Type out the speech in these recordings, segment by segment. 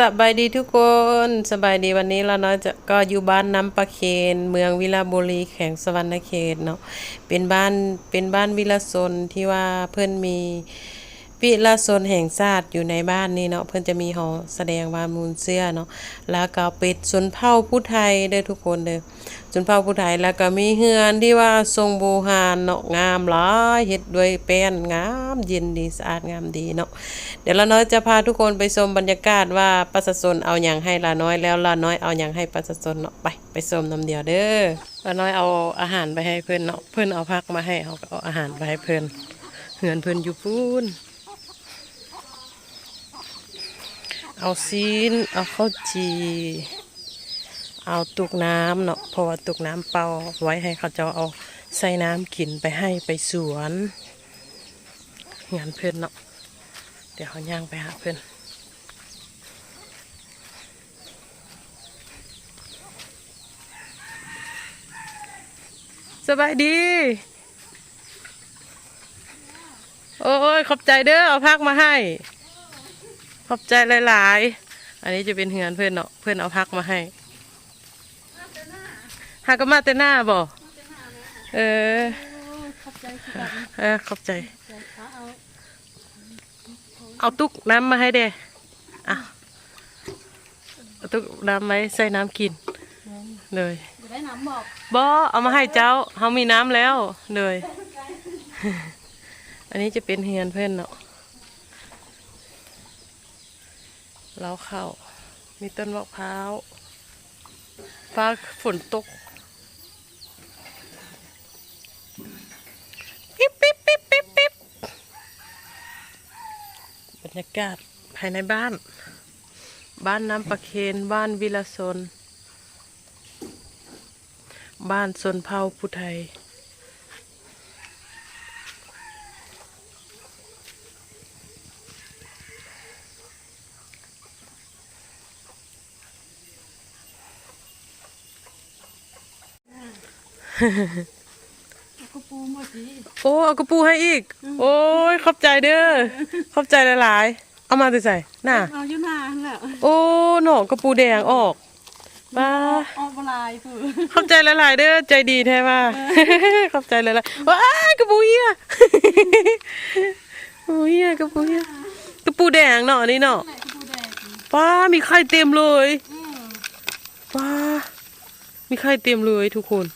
สบายดีทุกคนสบายดีวันนี้เราเนาะจะก็อยู่บ้านน้ำประเคนเมืองวิลาบุรีแข่งสวรรณเขตเนาะเป็นบ้านเป็นบ้านวิลาชนที่ว่าเพื่อนมี วิลาชนแห่งชาติอยู่ในบ้านนี้เนาะเพื่อนจะมีหอแสดงวามูลเสื้อเนาะแล้วก็เป็ดชนเผ่าผู้ไทยเด้อทุกคนเด้อชนเผ่าผู้ไทยแล้วก็มีเฮือนที่ว่าทรงโบราณเนาะงามหลายเฮ็ดด้วยแป้นงามเย็นดีสะอาดงามดีเนาะเดี๋ยวเราน้อยจะพาทุกคนไปชมบรรยากาศว่าประชาชนเอาอย่างให้ลาน้อยแล้วลาน้อยเอาอย่างให้ประชาชนเนาะไปไปชมน้ำเดียวเด้อลาน้อยเอาอาหารไปให้เพื่อนเนาะเพื่อนเอาพักมาให้เขาเอาอาหารไปให้เพื่อนเหือนเพื่อนอยู่พูน เอาซีน เอาข้าวจี เอาตุกน้ำเนาะเพราะว่าตุกน้ำเป่าไว้ให้เขาเจ้าเอาใส่น้ำกินไปให้ไปสวน งานเพื่อนเนาะเดี๋ยวเขาย่างไปหาเพื่อนสบายดี โอ้ยขอบใจเด้อเอาพักมาให้ ขอบใจหลาย ๆ อันนี้จะเป็นเฮือนเพื่อนเนาะเพื่อนเอาพักมาให้หากมาแต่หน้าบ่เออขอบใจคือกเออขอบใจเอาเอาเอาตุกน้ำมาให้เด้อะเอาตุกน้ำไหมใส่น้ำกินเลยบอบเอามาให้เจ้าเขามีน้ำแล้วเลยอันนี้จะเป็นเฮียนเพื่อนเนาะ เราเข้า มีต้นมะพร้าวฟ้าฝนตกปิ๊บปิ๊บปิ๊บปิ๊บปิ๊บบรรยากาศภายในบ้าน บ้านน้ำประเคนบ้านวิลาซนบ้านสนเผาผู้ไทย เอากระปูหมดดี โอ้เอากระปูให้อีก โอ้ยขอบใจเด้อขอบใจหลายๆ เอามาใส่น่ะเอาอยู่นานแล้วโอ้หนอกระปูแดงออกป้าออกบลายคือขอบใจหลายๆเด้อใจดีแท้ว่าขอบใจหลายๆว้ายกระปูเหี้ยกระปูเหี้ยกระปูเหี้ยกระปูแดงเนาะอันนี่เนาะไหนกระปูแดงป้ามีไข่เต็มเลยอืมป้ามีไข่เต็มเลยทุกคน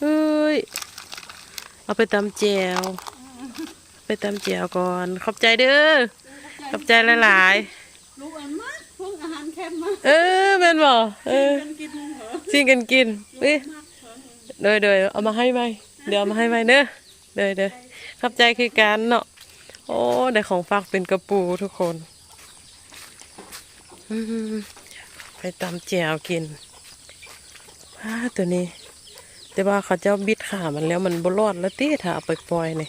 เฮ้ย เอาไปตำแจว ไปตำแจวก่อน ขอบใจเด้อ ขอบใจหลายลูกอันมากเพิ่งอาหารเค็มมาๆเออแม่นบ่เออกันกินเหรอซิ่งกันกินเอ้ยมากเหรอเดยเดยเอามาให้ไหมเดี๋ยวเอามาให้ไหมเด้อเดยเดยขอบใจคือการเนาะ โอ้ ได้ของฝากเป็นกระปูทุกคนอืมไปตำแจวกินว้าตัวนี้ แต่ว่าเขาเจ้าบิดขามันแล้วมันบรอดแล้วตีถ้าเอาไปปล่อยนี่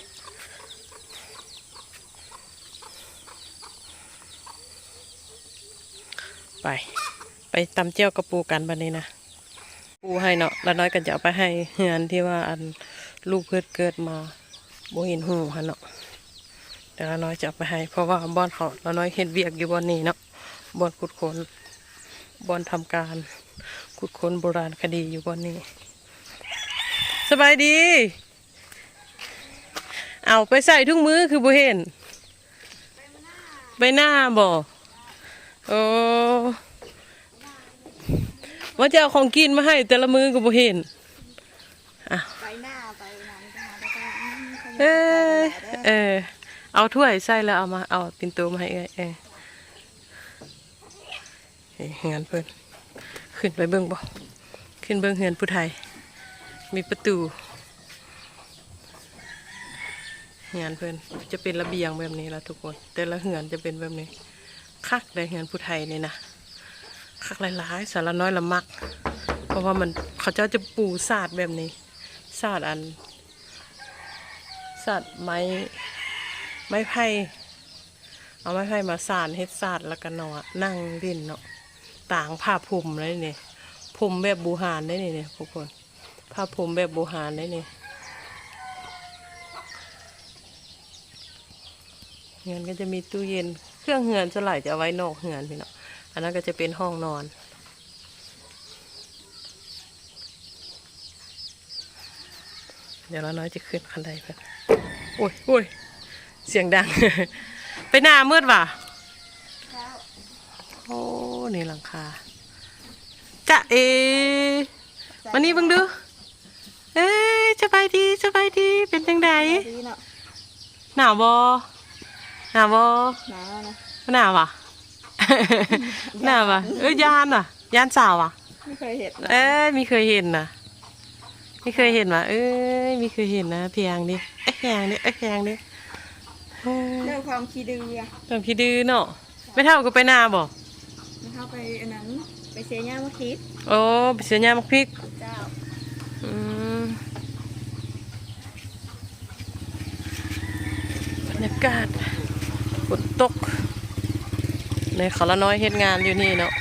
ไป ไปตำเจียวกระปูกันบันนี้นะปูให้เนาะแล้วน้อยก็จะเอาไปให้เฮือนที่ว่าอันลูกเพื่อเกิดมาบ่เห็นหูฮะเนาะแต่ละน้อยจะเอาไปให้ เพราะว่าบอนเขาละน้อยเห็นเวียกอยู่บอนนี้เนาะบอนขุดค้นบอนทำการขุดค้นโบราณคดีอยู่บอนนี้ สบายดี เอาไปใส่ทุกมือคือบ่เห็น ไปหน้าบ่โอ้ว่าจะเอาของกินมาให้แต่ละมือก็บ่เห็นไปหน้าไปหนังจ้าแล้วก็เออเออเอาถ้วยใส่แล้วเอามาเอาปินโตมาให้เอ้ยเออเฮ้ยเฮือนเพิ่นขึ้นไปเบิ่งบ่ขึ้นเบิ่งเฮือนผู้ไทย มีประตูเฮือนเพิ่อนจะเป็นระเบียงแบบนี้ละทุกคน แต่ละเฮือนจะเป็นแบบนี้ คักเลยเฮือนผู้ไทยนี่นะคักหลายๆสารน้อยละมัก เพราะว่ามันเขาเจ้าจะปูสาดแบบนี้สาดอันสัตว์ไม้ไม้ไผ่เอาไม้ไผ่มาสานเฮ็ดสาดแล้วก็นาะนั่งดินเนาะต่างผ้าผมเลยนี่ผมแบบบูหานได้นี่เนี่ยทุกคน ผ้าผมแบบบูหานได้นี่เงินก็จะมีตู้เย็นคือรื่องเหือนส่วนใหญ่จะเอาไว้นอกเหือนพี่เนาะอันนั้นก็จะเป็นห้องนอนเดี๋ยวเราน้อยจะขึ้นคันไดไปโอ้ยโอ้ยเสียงดัง ไปหน้ามืดว่ะแล้วโอ้นี่หลังคาจะเอมานี่เบังดู เอ้ยสบายดีสบายดี เป็นจังไดดีเนาะหนาวบอหนาวบอหนาวนะหนาวอะหนาวอะเอ้ยยานอะยานสาวอะไม่เคยเห็นนะเอ้ยมีเคยเห็นนะไม่เคยเห็นว่ะเอ้ยมีเคยเห็นนะเพียงดิเอ้ยเพียงดิเอ้ยเพียงดิเอ้ยเรื่องความขี้ดื้ออะตอนพี่ดื้อเนาะไม่เท่ากับไปนาบ่มันเข้าไปอันนั้นไปเสียหญ้ามาคิดโอ้ไปเสียยามักพริกเจ้าอืม บรรยากาศฝนตกในเขาละน้อยเฮ็ดงานอยู่นี่เนาะ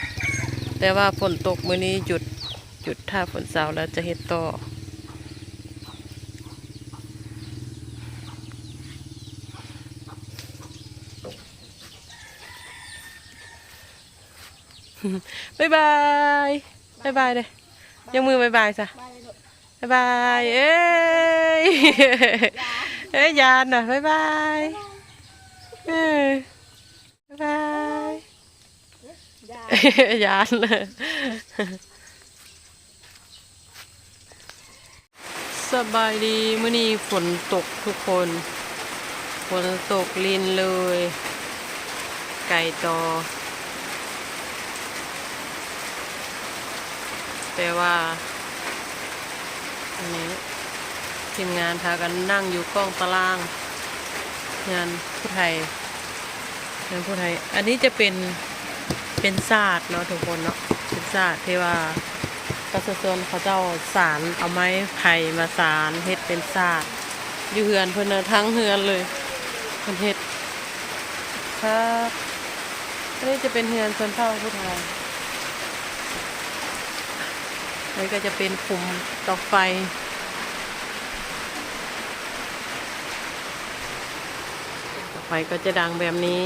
แต่ว่าฝนตกมื้อนี้หยุดหยุดถ้าฝนเสาร์แล้วจะเฮ็ดต่อบ๊ายบาย บ๊ายบายเลยยกมือบายบายซะ บ้านเลยลูกบายบายเอ้ยเอ้ยยานน่ะบายบายเอ้ยบายบายยายานเลยสบายดีมื้อนี้ฝนตกทุกคนฝนตกลินเลย ไก่ตอ แต่ว่า อันนี้ทีมงานพากันนั่งอยู่กล้องตาราง งานผู้ไทยงานผู้ไทย อันนี้จะเป็นเป็นศาสตร์เนาะทุกคนเนาะเป็นศาสตร์ที่ว่าประชาชนเขาเจ้าสารเอาไม้ไผ่มาสารเฮ็ดเป็นศาสตร์อยู่เฮือนเพิ่นน่ะทั้งเฮือนเลยเพิ่นเฮ็ดครับอันนี้จะเป็นเฮือนชนเผ่าผู้ไทย นี่ก็จะเป็นคุมต่อไฟ ต่อไฟก็จะดังแบบนี้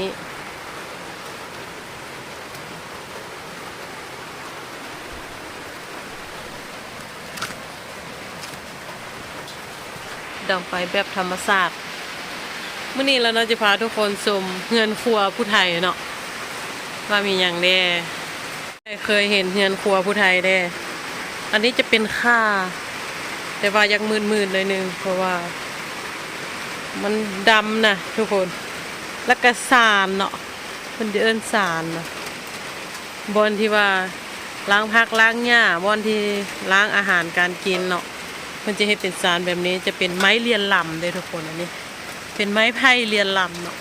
ดังไฟแบบธรรมศาสตร์เมื่อนี้เราเนาจะพาทุกคนชมเฮือนครัวผู้ไทยเนาะว่ามีอย่างแด่เคยเห็นเฮือนครัวผู้ไทยแด่ อันนี้จะเป็นค่า แต่ว่ายังมืนๆหน่อยหนึง เพราะว่า มันดำนะทุกคน แล้วก็สารเนาะมันจะเอิ้นสารนะบอนที่ว่าล้างพักล้างหญ้าบอนที่ล้างอาหารการกินเนาะมันจะให้เป็นสารแบบนี้จะเป็นไม้เรียนลำเลยทุกคนอันนี้ เป็นไม้ไผ่เรียนลำเนาะ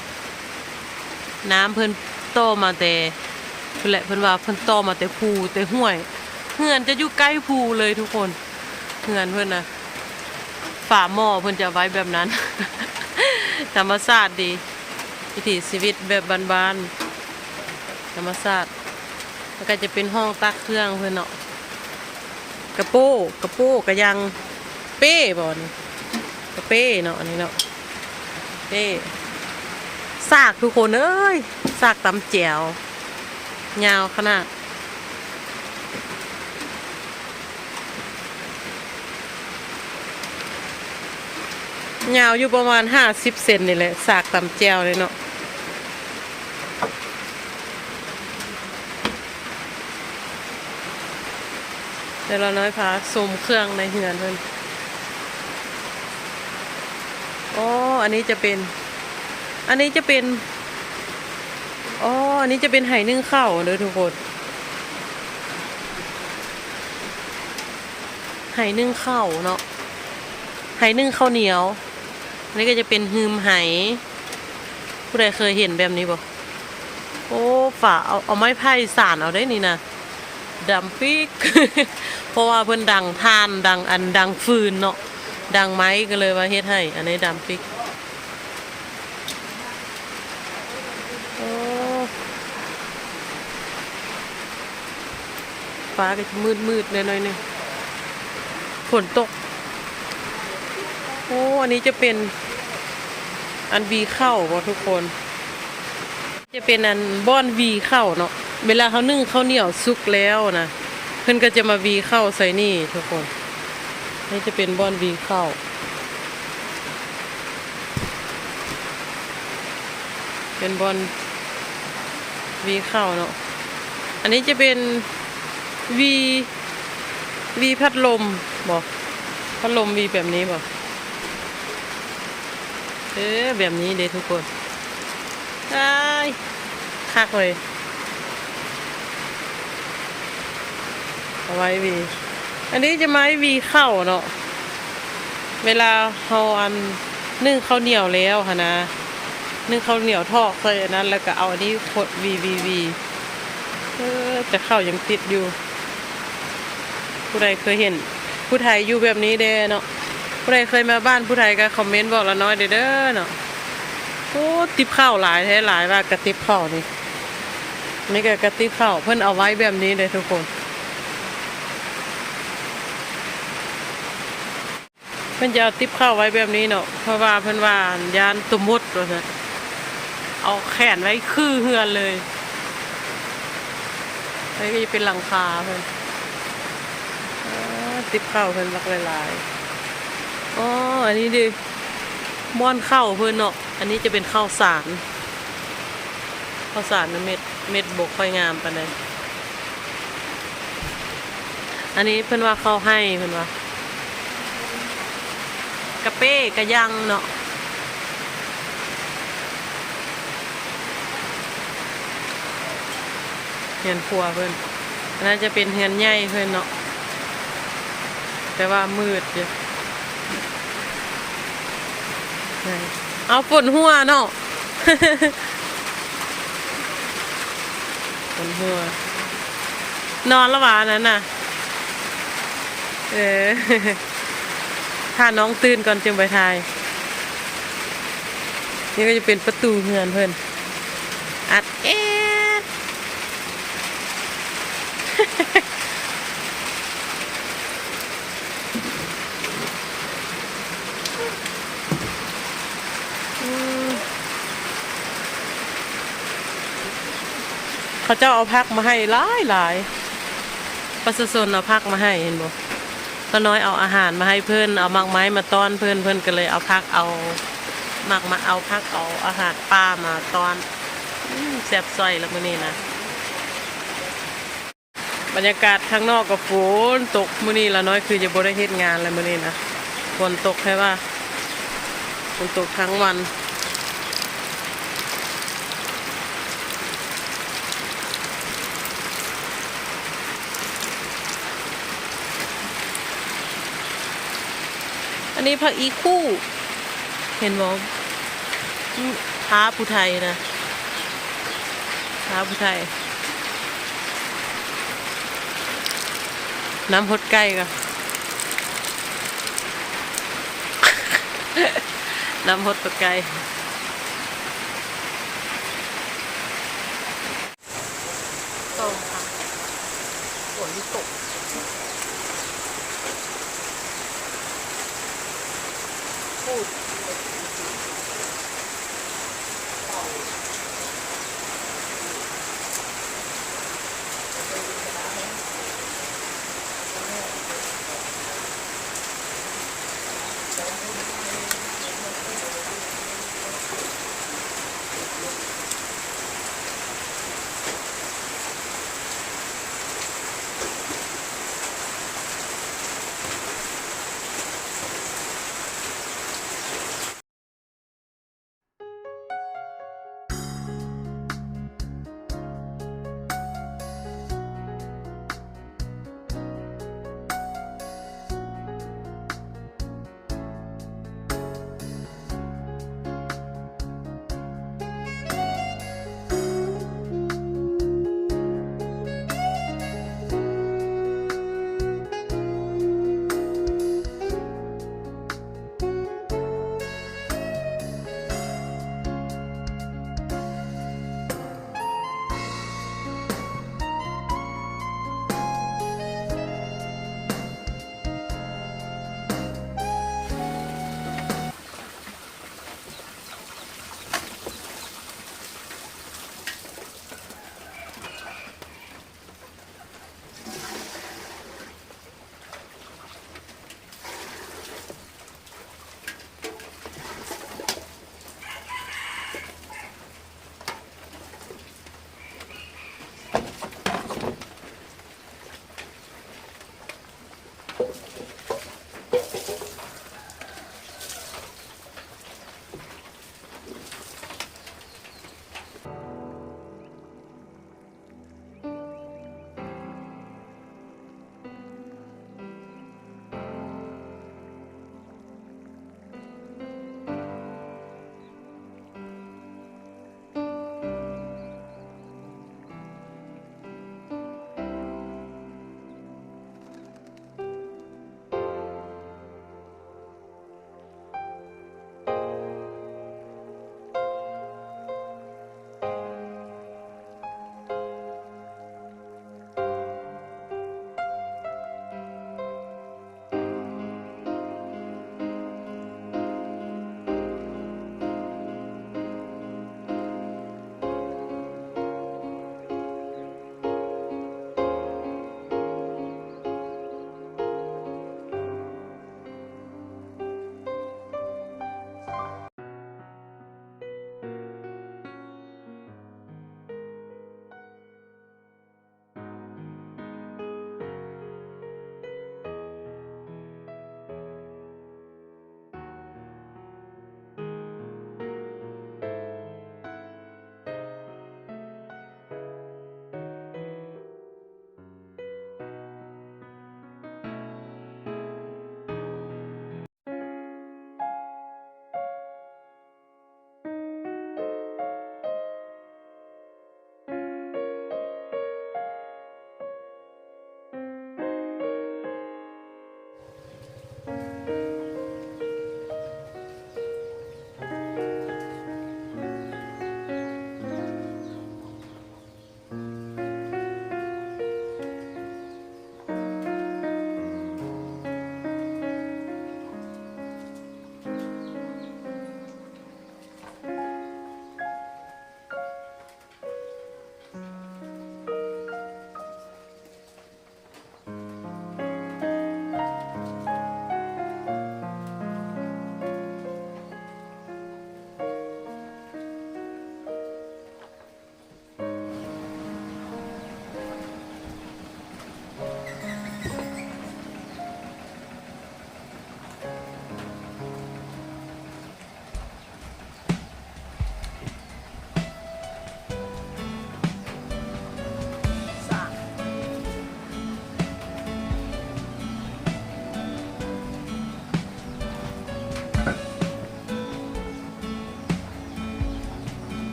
น้ำเพิ่นโตมาแต่เพิ่นแหละเพิ่นว่าเพิ่นโตมาแต่ภูแต่ห้วย เฮือนจะอยู่ใกล้ภูเลยทุกคนเฮือนเพื่อนนะฝาหม้อเพื่อนจะไว้แบบนั้น ธรรมชาติดีวิถีชีวิตแบบบ้านๆธรรมชาติแล้วก็จะเป็นห้องตักเครื่องเพื่อนเนาะกระโป้กระโป้กระยังเป้บ่นี่กระเป้เนาะอันนี้เนาะเป้ซากทุกคนเอ้ยซากตำแจวยาวขนาด ยาวอยู่ประมาณห้าสิบเซนนี่แหละสากตำแจวเลยเนาะเดี๋ยวเราน้อยพาสมเครื่องในเฮือนเพิ่นอ๋ออันนี้จะเป็น อันนี้จะเป็นอ๋ออันนี้จะเป็นไห่นึ่งข้าวเด้อทุกคนไห่นึ่งข้าวเนาะไห่นึ่งข้าวเหนียว อันนี้ก็จะเป็นฮืมไหผู้ใดเคยเห็นแบบนี้บ่โอ้ฝาเอาเอาไม้ไผ่สานเอาได้นี่นะดำปิกเพราะว่าเพิ่นดังทานดังอันดังฟืนเนาะดังไม้ก็เลยว่าเฮ็ดให้ อันนี้ดำปิกโอ้ฟ้าก็จะมืดมืดๆหน่อยๆหนึงฝนตก อ้อันนี้จะเป็นอันบีเข้าบ่ทุกคน จะเป็นอันบ้อนวีเข้าเนาะเวลาเขานึ่งข้าวเหนียวสุกแล้วนะเพิ่อนก็จะมาวีเข้าใส่นี่ทุกคนนี่จะเป็นบ้อนวีเข้าเป็นบอนวีเข้าเนาะ อันนี้จะเป็นวีวีพัดลมบอกพัดลมวีแบบนี้บอก เออแบบนี้เด้ทุกคนได้คักเลยเอาไว้วี อันนี้จะไม้วีเข้าเนาะ เวลาเราอันนึ่งข้าวเหนียวแล้วค่ะนะ นึ่งข้าวเหนียวทอดใส่อันนั้น แล้วก็เอาอันนี้ขดวีวีวีเออแต่ข้ายังติดอยู่ ผู้ใดเคยเห็น ผู้ไทยอยู่แบบนี้เด้เนาะ ผู้ใดเคยมาบ้านผู้ไทยก็คอมเมนต์บอกละน้อยเด้อเด้อเนาะโอ้ติบข้าวหลายแท้หลายว่ากระติบข้าวนี่นี่ก็กระติบข้าวเพิ่นเอาไว้แบบนี้เลยทุกคนเพิ่นจะเอาติบข้าวไว้แบบนี้เนาะเพราะว่าเพิ่นว่ายานตุมุดว่าซั่นเอาแขนไว้คือเฮือนเลยแล้ก็จะเป็นหลังคาเพิ่นติบข้าวเพิ่นบักหลาย อ๋อ อันนี้ดิม่อนข้าวเพื่อนเนาะ อันนี้จะเป็นข้าวสาร ข้าวสารเม็ดเม็ดบกค่อยงามปานใดอันนี้เพื่อนว่าข้าวให้เพื่อนว่ากระเป้กระยังเนาะเฮือนครัวเพื่อนนนั้นจะเป็นเฮือนใหญ่เพื่อนเนาะแต่ว่ามืดอยู่ เอาฝนหัวเนาะฝนหัว นอนละวะอันนั้นน่ะ เออ ถ้าน้องตื่นก่อนจึงไปทาย นี่ก็จะเป็นประตูเฮือนเพิ่อนอัดเอด อืม เขาเจ้าเอาพักมาให้หลายหลายประชาชนเอาพักมาให้เห็นบ่ก็น้อยเอาอาหารมาให้เพื่อนเอามากไม้มาต้อนเพื่อนเพื่อนก็เลยเอาพักเอามากมาเอาพักเอาอาหารป้ามาต้อนแซ่บซอยแล้วมื้อนี้นะบรรยากาศข้างนอกก็ฝนตกมื้อนี้ละน้อยคือจะบ่ได้เฮ็ดงานแล้วมื้อนี้นะฝนตกแค่ว่าฝนตกทั้งวัน นนี้ผักอีคู่ เห็นบ่อืมท้าผู้ไทยนะท้าผู้ไทย น้ำฮดไก่ก็น้ำฮดตัวไก่ต้มค่ะฝนตก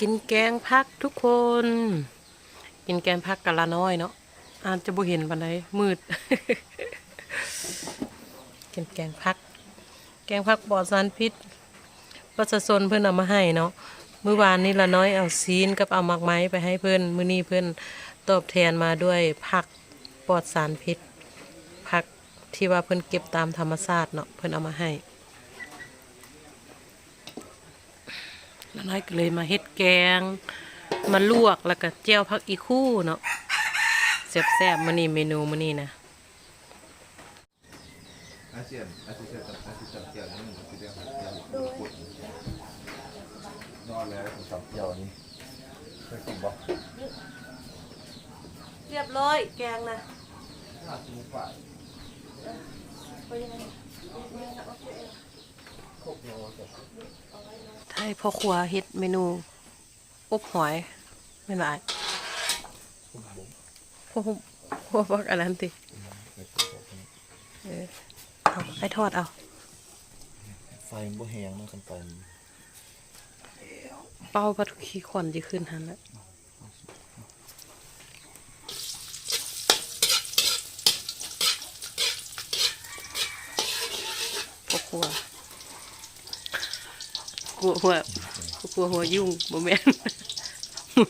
กินแกงพักทุกคน กินแกงพักกะละน้อยเนาะอาจจะบ่เห็นปานใดมืด กินแกงพัก แกงพักปลอดสารพิษประชาชนเพิ่อนเอามาให้เนาะเมื้อวานนี้ละน้อยเอาซีนกับเอามักไม้ไปให้เพิ่อนมื้อนี้เพิ่อนตอบแทนมาด้วยผักปลอดสารพิษผักที่ว่าเพิ่อนเก็บตามธรรมชาติเนาะเพิ่อนเอามาให้ แล้วน้อยก็เลยมาเฮ็ดแกง มาลวกแล้วก็เจียวผักอีคู่เนาะแซ่บๆมื้อนี้เมนูมื้อนี้นะอาเซียนอาเซียนอาเซียนเกี่ยวนี่มันคือเรื่องของเกี่ยวกับปุ่นอนแล้วผมสับเกี่ยวนี่เคยกินบ่เรียบร้อยแกงนะน่าสนุกฝ่ายโคกโนจ้ะไทยพ่อครัวเฮ็ดเมนูอบหอยไม่หลายพวกพวกพวกอันนั้นติเคยกินบ่เออเอาไอ้ทอดเอา ไฟมันบ่แห้งเนาะกันไฟเป้าปัดขี้ควันจะขึ้นหันแล้วพ่อครัว กลัวหัวกลัวหัวยุ่งบ่แม่น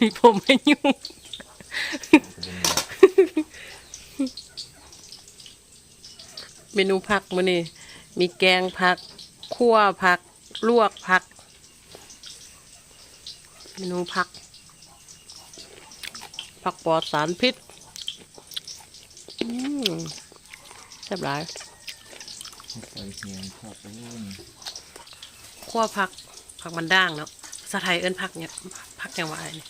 มีผมให้ยุ่งเมนูผักมื้อนี้มีแกงผักคั่วผัก ลวกผัก เมนูผัก ผักปลอดสารพิษอืมแซ่บหลายไฟแห้งครับโอ้ยคั่วผัก ผักมันด่างเนาะภาษาไทยเอิ้นผักเนี่ยผักยังวะไอ้นี่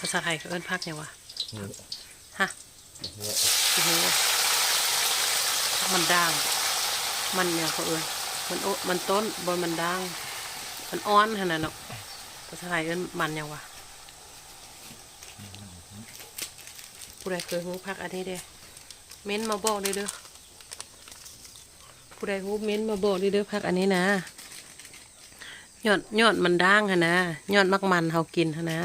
ภาษาไทยเขาเอิ้นผักยังวะฮะโอ้โหผักมันด่าง มันเนี่ยเขาเอิ้นมันโอมันต้นบนมันด่าง มันอ่อนขนาดเนาะภาษาไทยเอิ้นมันยังวะผู้ใดเคยรู้ผักอันนี้เด้เม้นมาบอกเด้อเด้อผู้ใดรู้เม้นมาบอกเด้อเด้อผักอันนี้นะ ยอดยอดมันด่างฮะนะยอดมักมันเฮากินฮะนะ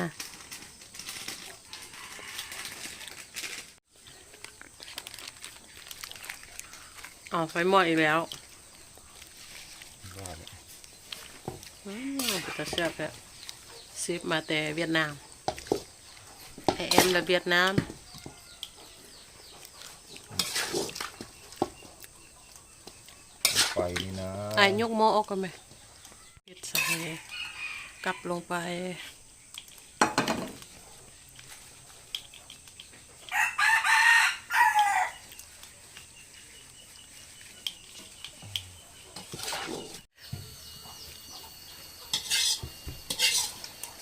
อ๋อไฟหม้ออีกแล้วว่าแล้วอืมจะเสียบแล้วซิปมาแต่เวียดนามไอเอ็มและเวียดนามไฟนี่นะไอยกหม้อออกกันไหม ปิดใส่กลับลงไป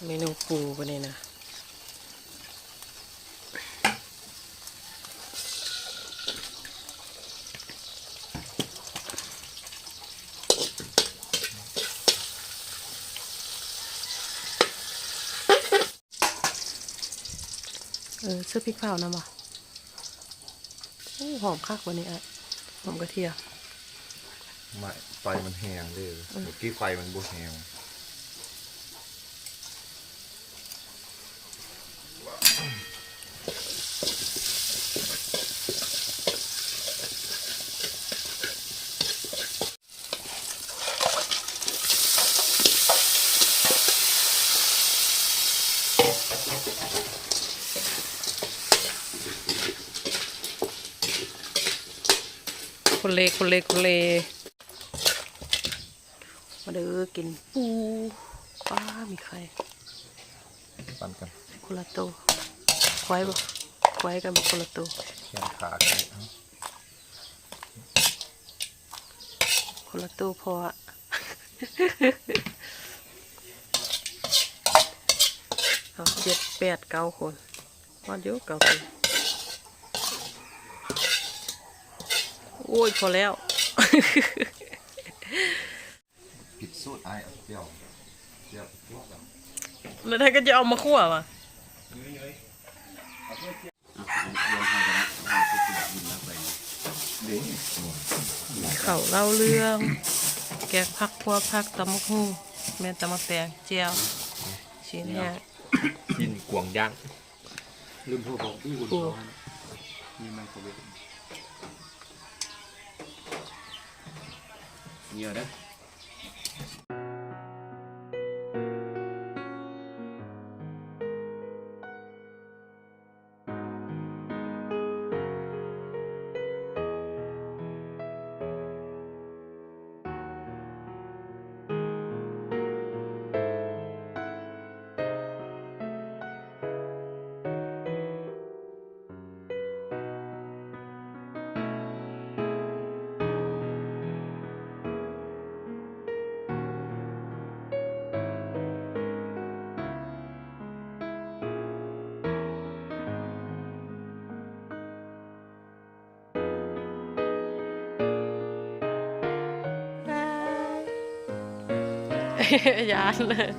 เมนูปูปะเนี่ยนะ เออซื้อพริกเผานะบ่โอ้หอมคักกว่านี้อะหอมกระเทียมไม่ไฟมันแห้งเด้อเมื่อกี้ไฟมันบ่แห้ง เลคนเลคนเลมาเด้อกินปูป้ามีใครปั่นกันคนละตัวควายบ่ควายกันบ่คนละตัวแข้งขากันเลยเอ้าคนละตัวพออะเอาเจ็ดแปดเก้าคนว่าเดี๋ยวเก้าคน โอ้ยพอแล้ว ผิดสูตรไอเปรี้ยวเปรี้ยวตัวแบบแล้วท่านก็จะเอามาคั่วมะเข่าเล่าเรื่อง แกงพักพัวพักตำมะฮู้แม่ตำมะแปงเจียวชิ้นแห้งกินกวางย่างลืมพูดบอกพี่คุณเขามีไมโครเวฟ ये हो रहा है ยาเลย